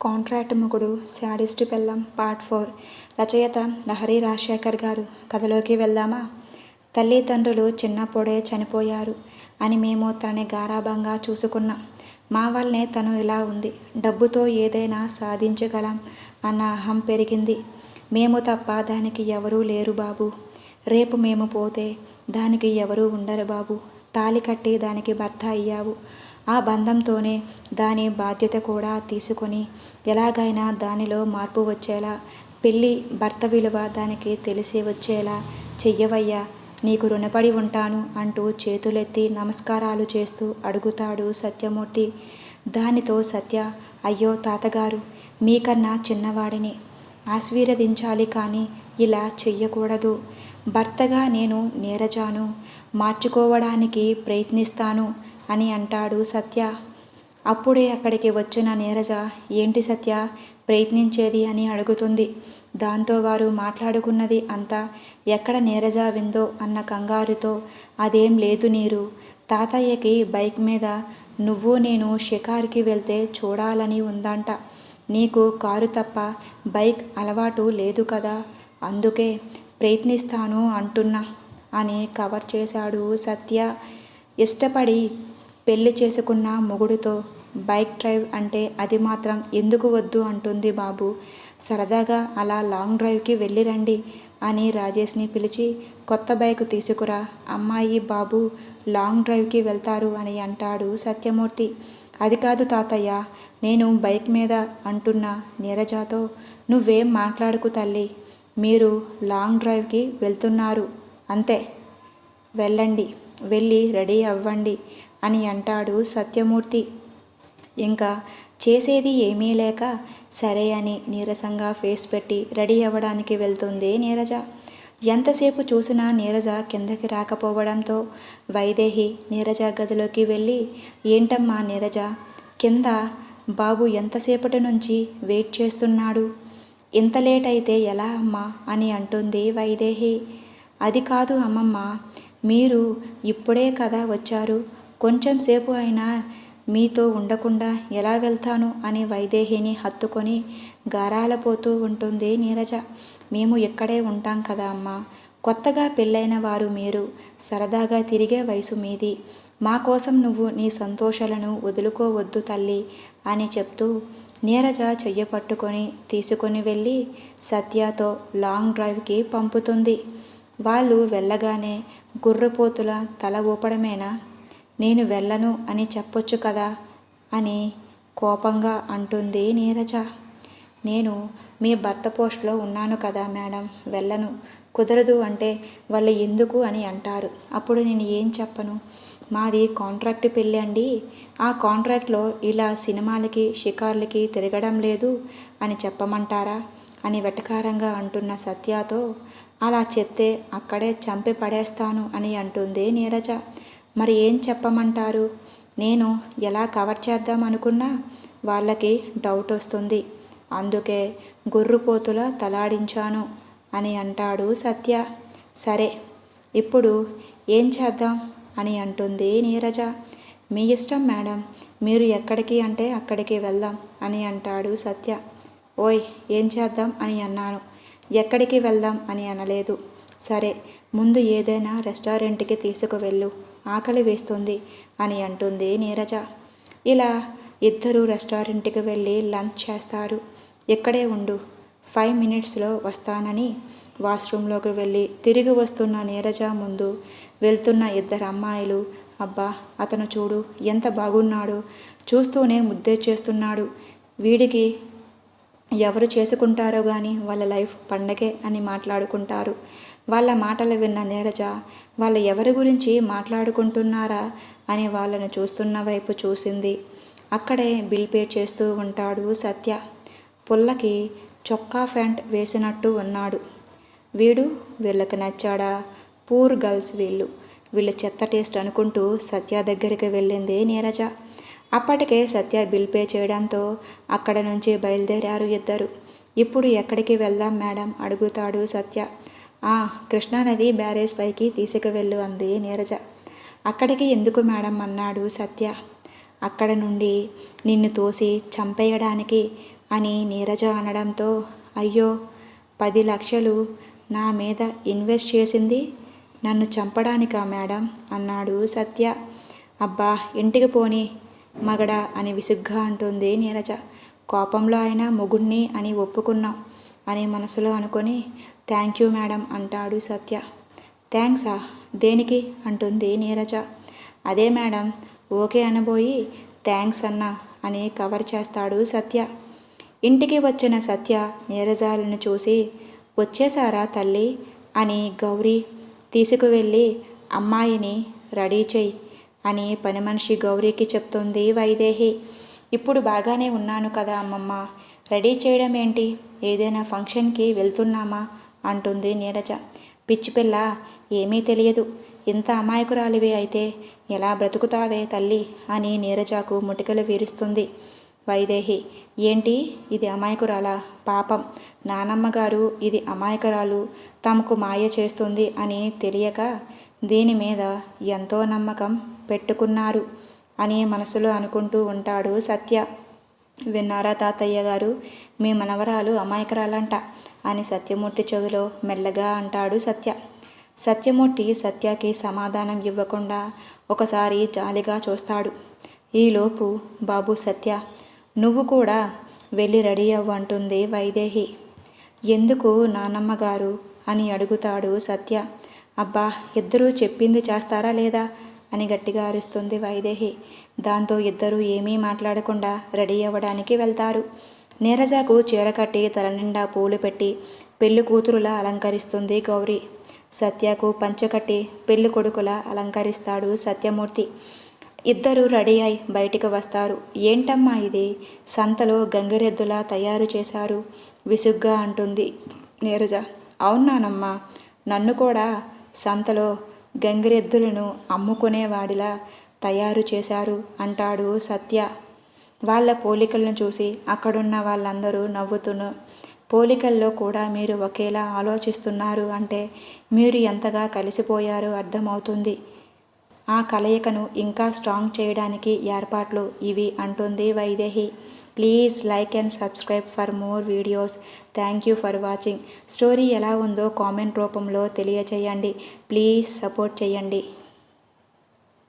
Contract మొగుడు sadist పెళ్ళం part four. రచయిత లహరి రాజశేఖర్ గారు కథలోకి వెళ్దామా? తల్లిదండ్రులు చిన్నప్పుడే చనిపోయారు అని మేము తనని గారాభంగా చూసుకున్నాం. మా వల్లనే తను ఇలా ఉంది. డబ్బుతో ఏదైనా సాధించగలం అన్న అహం పెరిగింది. మేము తప్ప దానికి ఎవరూ లేరు బాబు. రేపు మేము పోతే దానికి ఎవరూ ఉండరు బాబు. తాలి కట్టి దానికి భర్త అయ్యావు. ఆ బంధంతోనే దాని బాధ్యత కూడా తీసుకొని ఎలాగైనా దానిలో మార్పు వచ్చేలా పెళ్ళి భర్త విలువ దానికి తెలిసి వచ్చేలా చెయ్యవయ్యా నీకు రుణపడి ఉంటాను అంటూ చేతులెత్తి నమస్కారాలు చేస్తూ అడుగుతాడు సత్యమూర్తి. దానితో సత్య అయ్యో తాతగారు మీకన్నా చిన్నవాడిని. ఆశీర్వదించాలి కానీ ఇలా చెయ్యకూడదు. భర్తగా నేను నేరజాను మార్చుకోవడానికి ప్రయత్నిస్తాను. అని అంటాడు సత్య. అప్పుడే అక్కడికి వచ్చిన నీరజ ఏంటి సత్య? ప్రయత్నించేది? అని అడుగుతుంది. దాంతో వారు మాట్లాడుకున్నది అంతా ఎక్కడ నీరజ విందో అన్న కంగారుతో అదేం లేదు నీరు. తాతయ్యకి బైక్ మీద నువ్వు నేను షికార్కి వెళ్తే చూడాలని ఉందంట. నీకు కారు తప్ప బైక్ అలవాటు లేదు కదా. అందుకే ప్రయత్నిస్తాను అంటున్నా అని కవర్ చేశాడు సత్య. ఇష్టపడి పెళ్ళి చేసుకున్న మొగుడుతో బైక్ డ్రైవ్ అంటే అది మాత్రం ఎందుకు వద్దు అంటుంది బాబు. సరదాగా అలా లాంగ్ డ్రైవ్కి వెళ్ళి రండి అని రాజేష్ని పిలిచి కొత్త బైక్ తీసుకురా అమ్మాయి బాబు లాంగ్ డ్రైవ్కి వెళ్తారు అని అంటాడు సత్యమూర్తి. అది కాదు తాతయ్య నేను బైక్ మీద అంటున్న నీరజాతో నువ్వేం మాట్లాడుకు తల్లి మీరు లాంగ్ డ్రైవ్కి వెళ్తున్నారు అంతే. వెళ్ళండి వెళ్ళి రెడీ అవ్వండి అని అంటాడు సత్యమూర్తి. ఇంకా చేసేది ఏమీ లేక సరే అని నీరసంగా ఫేస్ పెట్టి రెడీ అవ్వడానికి వెళ్తుంది నీరజ. ఎంతసేపు చూసినా నీరజ కిందకి రాకపోవడంతో వైదేహి నీరజ గదిలోకి వెళ్ళి ఏంటమ్మా నీరజ కింద బాబు ఎంతసేపటి నుంచి వెయిట్ చేస్తున్నాడు? ఇంత లేట్ అయితే ఎలా అమ్మా? అని అంటుంది వైదేహి. అది కాదు అమ్మమ్మ మీరు ఇప్పుడే కదా వచ్చారు. కొంచెం సేపు అయినా మీతో ఉండకుండా ఎలా వెళ్తాను అని వైదేహిని హత్తుకొని గారాలపోతూ ఉంటుంది నీరజ. మేము ఇక్కడే ఉంటాం కదా అమ్మా. కొత్తగా పెళ్ళైన వారు మీరు సరదాగా తిరిగే వయసు మీది. మా కోసం నువ్వు నీ సంతోషాలను వదులుకోవద్దు తల్లి అని చెప్తూ నీరజ చెయ్య పట్టుకొని తీసుకొని వెళ్ళి సత్యతో లాంగ్ డ్రైవ్కి పంపుతుంది. వాళ్ళు వెళ్ళగానే గుర్రపోతుల తల ఊపడమేనా? నేను వెళ్ళను అని చెప్పొచ్చు కదా? అని కోపంగా అంటుంది నీరజ. నేను మీ భర్త పోస్ట్లో ఉన్నాను కదా మేడం వెళ్ళను. కుదరదు అంటే వాళ్ళు ఎందుకు అని అంటారు. అప్పుడు నేను ఏం చెప్పను? మాది కాంట్రాక్ట్ పెళ్ళి అండి. ఆ కాంట్రాక్ట్లో ఇలా సినిమాలకి షికార్లకి తిరగడం లేదు అని చెప్పమంటారా? అని వెటకారంగా అంటున్న సత్యతో అలా చెప్తే అక్కడే చంపి పడేస్తాను అని అంటుంది నీరజ. మరి ఏం చెప్పమంటారు? నేను ఎలా కవర్ చేద్దాం అనుకున్నా వాళ్ళకి డౌట్ వస్తుంది. అందుకే గుర్రుపోతుల తలాడించాను అని అంటాడు సత్య. సరే ఇప్పుడు ఏం చేద్దాం? అని అంటుంది నీరజ. మీ ఇష్టం మేడం మీరు ఎక్కడికి అంటే అక్కడికి వెళ్దాం అని అంటాడు సత్య. ఓయ్ ఏం చేద్దాం అని అన్నాను. ఎక్కడికి వెళ్దాం అని అనలేదు. సరే ముందు ఏదైనా రెస్టారెంట్కి తీసుకువెళ్ళు. ఆకలి వేస్తుంది అని అంటుంది నీరజ. ఇలా ఇద్దరు రెస్టారెంట్కి వెళ్ళి లంచ్ చేస్తారు. ఇక్కడే ఉండు. ఫైవ్ మినిట్స్లో వస్తానని వాష్రూమ్లోకి వెళ్ళి తిరిగి వస్తున్న నీరజ ముందు వెళ్తున్న ఇద్దరు అమ్మాయిలు అబ్బా అతను చూడు ఎంత బాగున్నాడో. చూస్తూనే ముద్దే చేస్తున్నాడు. వీడికి ఎవరు చేసుకుంటారో కానీ వాళ్ళ లైఫ్ పండగే అని మాట్లాడుకుంటారు. వాళ్ళ మాటలు విన్న నీరజ వాళ్ళ ఎవరి గురించి మాట్లాడుకుంటున్నారా? అని వాళ్ళను చూస్తున్న వైపు చూసింది. అక్కడే బిల్ పే చేస్తూ ఉంటాడు సత్య. పుల్లకి చొక్కా ఫ్యాంట్ వేసినట్టు ఉన్నాడు. వీడు వీళ్ళకి నచ్చాడా? పూర్ గర్ల్స్ వీళ్ళు. వీళ్ళ చెత్త టేస్ట్ అనుకుంటూ సత్య దగ్గరికి వెళ్ళింది నీరజ. అప్పటికే సత్య బిల్ పే చేయడంతో అక్కడ నుంచి బయలుదేరారు ఇద్దరు. ఇప్పుడు ఎక్కడికి వెళ్దాం మేడం అడుగుతాడు సత్య. ఆ కృష్ణానది బ్యారేజ్ పైకి తీసుకువెళ్ళు అంది నీరజ. అక్కడికి ఎందుకు మేడం అన్నాడు సత్య. అక్కడ నుండి నిన్ను తోసి చంపేయడానికి అని నీరజ అనడంతో అయ్యో పది లక్షలు నా మీద ఇన్వెస్ట్ చేసింది? నన్ను చంపడానికా మేడం అన్నాడు సత్య. అబ్బా ఇంటికి పోని. మగడా అని విసుగ్గా అంటుంది నీరజ. కోపంలో అయినా మొగుణ్ణి అని ఒప్పుకున్నాం అని మనసులో అనుకొని థ్యాంక్ యూ మేడం అంటాడు సత్య. థ్యాంక్సా? దేనికి? అంటుంది నీరజ. అదే మేడం ఓకే అనబోయి థ్యాంక్స్ అన్నా అని కవర్ చేస్తాడు సత్య. ఇంటికి వచ్చిన సత్య నీరజాలను చూసి వచ్చేసారా తల్లి? అని గౌరీ తీసుకువెళ్ళి అమ్మాయిని రెడీ చేయి అని పని మనిషి గౌరీకి చెప్తుంది వైదేహి. ఇప్పుడు బాగానే ఉన్నాను కదా అమ్మమ్మ. రెడీ చేయడం ఏంటి ఏదైనా ఫంక్షన్కి వెళ్తున్నామా? అంటుంది నీరజ. పిచ్చి పిల్ల ఏమీ తెలియదు. ఇంత అమాయకురాలివి అయితే ఎలా బ్రతుకుతావే తల్లి? అని నీరజాకు ముటికలు వీరుస్తుంది వైదేహి. ఏంటి? ఇది అమాయకురాలా? పాపం. నానమ్మగారు ఇది అమాయకురాలు. తమకు మాయ చేస్తుంది అని తెలియక దీని మీద ఎంతో నమ్మకం పెట్టుకున్నారు అని మనసులో అనుకుంటూ ఉంటాడు సత్య. విన్నారా తాతయ్య గారు? మీ మనవరాలు అమాయకురాలంట అని సత్యమూర్తి చెవిలో మెల్లగా అంటాడు సత్య. సత్యమూర్తి సత్యకి సమాధానం ఇవ్వకుండా ఒకసారి జాలిగా చూస్తాడు. ఈలోపు బాబు సత్య నువ్వు కూడా వెళ్ళి రెడీ అవ్వు అంటుంది వైదేహి. ఎందుకు నానమ్మగారు అని అడుగుతాడు సత్య. అబ్బా ఇద్దరూ చెప్పింది చేస్తారా లేదా? అని గట్టిగా అరుస్తుంది వైదేహి. దాంతో ఇద్దరూ ఏమీ మాట్లాడకుండా రెడీ అవ్వడానికి వెళ్తారు. నీరజకు చీర కట్టి తల నిండా పూలు పెట్టి పెళ్ళి కూతురులా అలంకరిస్తుంది గౌరీ. సత్యకు పంచకట్టి పెళ్ళి కొడుకులా అలంకరిస్తాడు సత్యమూర్తి. ఇద్దరు రెడీ అయి బయటికి వస్తారు. ఏంటమ్మా ఇది? సంతలో గంగిరెద్దులా తయారు చేశారు. విసుగ్గా అంటుంది నీరజ. అవునానమ్మా నన్ను కూడా సంతలో గంగిరెద్దులను అమ్ముకునేవాడిలా తయారు చేశారు అంటాడు సత్య. వాళ్ళ పోలికలను చూసి అక్కడున్న వాళ్ళందరూ నవ్వుతును. పోలికల్లో కూడా మీరు ఒకేలా ఆలోచిస్తున్నారు అంటే మీరు ఎంతగా కలిసిపోయారో అర్థమవుతుంది. ఆ కలయికను ఇంకా స్ట్రాంగ్ చేయడానికి ఏర్పాట్లు ఇవి అంటుంది Vaidehi. Please like and subscribe for more videos thank you for watching story ఎలా ఉందో కామెంట్ రూపంలో తెలియచేయండి. ప్లీజ్ సపోర్ట్ చేయండి.